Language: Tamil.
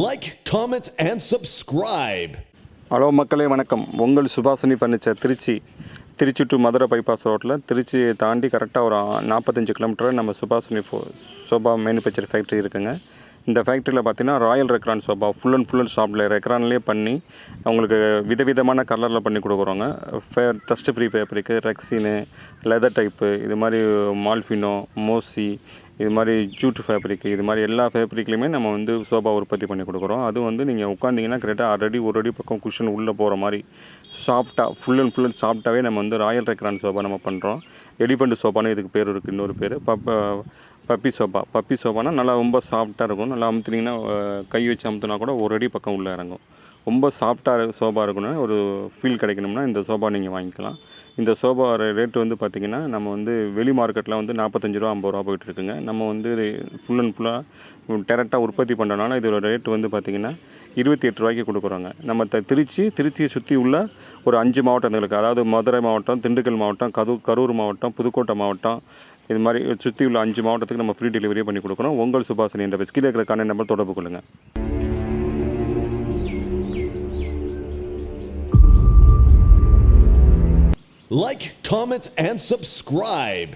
Like comment and subscribe hello மக்களே வணக்கம். உங்கள் Subhashini furniture Trichy Trichy to Madurai bypass ரோட்டில் திருச்சியை தாண்டி கரெக்டாக ஒரு நாற்பத்தஞ்சு கிலோமீட்டர் நம்ம சுபாசினி ஃபோ சோபா மேனுஃபேக்சர் ஃபேக்ட்ரி இருக்குங்க. இந்த ஃபேக்ட்ரியில் பார்த்தீங்கன்னா royal Recron sofa full and full and ஷாப்பில் ரெக்ரான்லேயே பண்ணி அவங்களுக்கு விதவிதமான கலரில் பண்ணி கொடுக்குறோங்க ஃபே dust free fabric rexine leather type இது மாதிரி மால்ஃபினோ மோசி இது மாதிரி ஜூட் ஃபேப்ரிக் இது மாதிரி எல்லா ஃபேப்ரிக்லையுமே நம்ம வந்து சோபா உற்பத்தி பண்ணி கொடுக்குறோம். அது வந்து நீங்கள் உட்காந்திங்கன்னா கரெக்டாக ஆல்ரெடி ஒரு அடி பக்கம் குஷன் உள்ளே போகிற மாதிரி சாஃப்டாக ஃபுல் அண்ட் ஃபுல் அண்ட் சாஃப்டாகவே நம்ம வந்து ராயல் ரெக்ரான் சோபா நம்ம பண்ணுறோம் எலிஃபண்ட் சோபான்னு இதுக்கு பேர் இருக்குது இன்னொரு பேர். பப்ப பப்பி சோபா. பப்பி சோபானா நல்லா ரொம்ப சாஃப்டாக இருக்கும். நல்லா அமுத்துனீங்கன்னா கை வச்சு அமுத்துனா கூட ஒரு அடி பக்கம் உள்ளே இறங்கும். ரொம்ப சாஃப்டாக சோபா இருக்கணும்னா ஒரு ஃபீல் கிடைக்கணும்னா இந்த சோபா நீங்கள் வாங்கிக்கலாம். இந்த சோபா ரேட்டு வந்து பார்த்திங்கன்னா நம்ம வந்து வெளி மார்க்கெட்டில் வந்து நாற்பத்தஞ்சு ரூபா ஐம்பது ரூபா போயிட்டுருக்குங்க நம்ம வந்து ஃபுல் அண்ட் ஃபுல்லாக டேரெக்டாக உற்பத்தி பண்ணுறனால இதோட ரேட்டு வந்து பார்த்திங்கன்னா இருபத்தி எட்டு ரூபாய்க்கு கொடுக்குறோங்க. நம்ம த திருச்சி திருச்சியை சுற்றி உள்ள ஒரு அஞ்சு மாவட்டங்களுக்கு அதாவது மதுரை மாவட்டம் திண்டுக்கல் மாவட்டம் கது கரூர் மாவட்டம் புதுக்கோட்டை மாவட்டம் இது மாதிரி சுற்றி உள்ள அஞ்சு மாவட்டத்துக்கு நம்ம ஃப்ரீ டெலிவரியே பண்ணி கொடுக்குறோம் உங்கள் சுபாசினி என்ற ஸ்கீல் இருக்கிற கான்டாக்ட் நம்பர் தொடர்பு கொள்ளுங்கள் Like, comment, and subscribe.